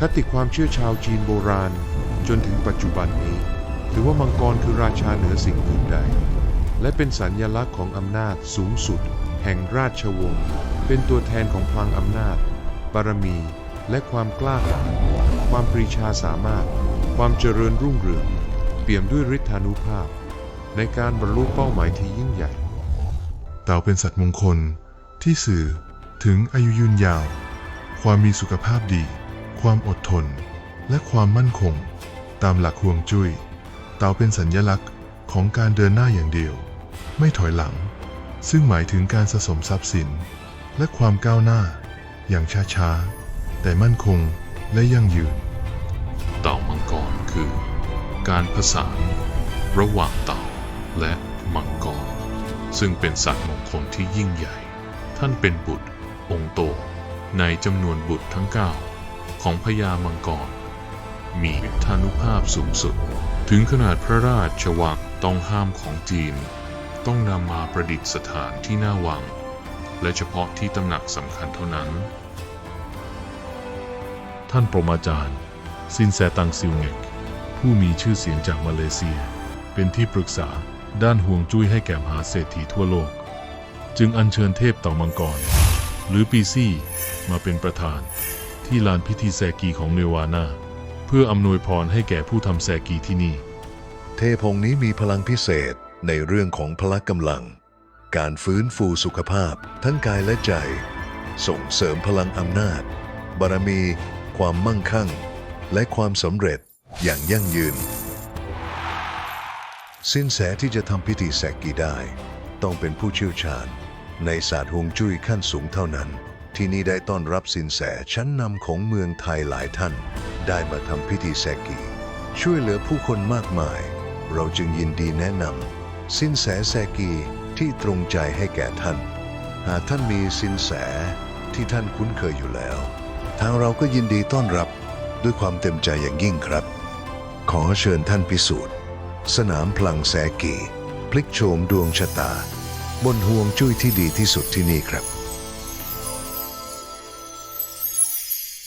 คติความเชื่อชาวจีนโบราณ จนถึงปัจจุบันนี้ ถือว่ามังกรคือราชาเหนือสิ่งอื่นใด และเป็นสัญญลักษณ์ของอำนาจสูงสุด แห่งราชวงศ์เป็นตัวแทนของพลังอำนาจ บารมี และความกล้าหาญความปรีชาสามารถ ความเจริญรุ่งเรือง เปี่ยมด้วยฤทธานุภาพ ในการบรรลุเป้าหมายที่ยิ่งใหญ่ เต่าเป็นสัตว์มงคลที่สื่อถึงอายุยืนยาว ความมีสุขภาพดี ความอดทน และความมั่นคง ตามหลักห่วงจุย้ย เต่าเป็นสัญญลักษณ์ของการเดินหน้าอย่างเดียว ไม่ถอยหลัง ซึ่งหมายถึงการสะสมทรัพย์สิน และความก้าวหน้า อย่างช้าๆ แต่มั่นคงและยั่งยืน เต่ามังกรคือ การผสานระหว่างเต่าและมังกร ซึ่งเป็นสัตว์มงคลที่ยิ่งใหญ่ ท่านเป็นบุตรองค์โตในจำนวนบุตรทั้ง9 ของพญามังกร มีฤทธานุภาพสูงสุด ถึงขนาดพระราชวังต้องห้ามของจีน ต้องนำมาประดิษฐานที่หน้าวัง และเฉพาะที่ตำหนักสำคัญเท่านั้น ท่านปรมาจารย์ ซินแสตังซิวเงกผู้มีชื่อเสียงจากมาเลเซีย เป็นที่ปรึกษาด้านห่วงจุ้ยให้แก่มหาเศรษฐีทั่วโลก จึงอัญเชิญเทพเต่ามังกร หรือปีซี่มาเป็นประธาน ที่ลานพิธีแซกีของเนวานาเพื่ออำนวยพรให้แก่ผู้ทำแซกีที่นี่ เทพองค์นี้มีพลังพิเศษในเรื่องของพละกำลัง การฟื้นฟูสุขภาพทั้งกายและใจ ส่งเสริมพลังอำนาจ บารมี ความมั่งคั่ง และความสำเร็จอย่างยั่งยืน สินแสที่จะทำพิธีแสกกีได้ ต้องเป็นผู้เชี่ยวชาญ ในศาสตร์ฮวงจุ้ยขั้นสูงเท่านั้น ที่นี่ได้ต้อนรับสินแสชั้นนำของเมืองไทยหลายท่าน ได้มาทำพิธีแสกกี ช่วยเหลือผู้คนมากมาย เราจึงยินดีแนะนำสินแสแซกีที่ตรงใจให้แก่ท่าน หากท่านมีสินแสที่ท่านคุ้นเคยอยู่แล้ว ทางเราก็ยินดีต้อนรับด้วยความเต็มใจอย่างยิ่งครับ ขอเชิญท่านพิสูจน์ สนามพลังแซกี พลิกโฉมดวงชะตา บนห่วงจุ้ยที่ดีที่สุดที่นี่ครับ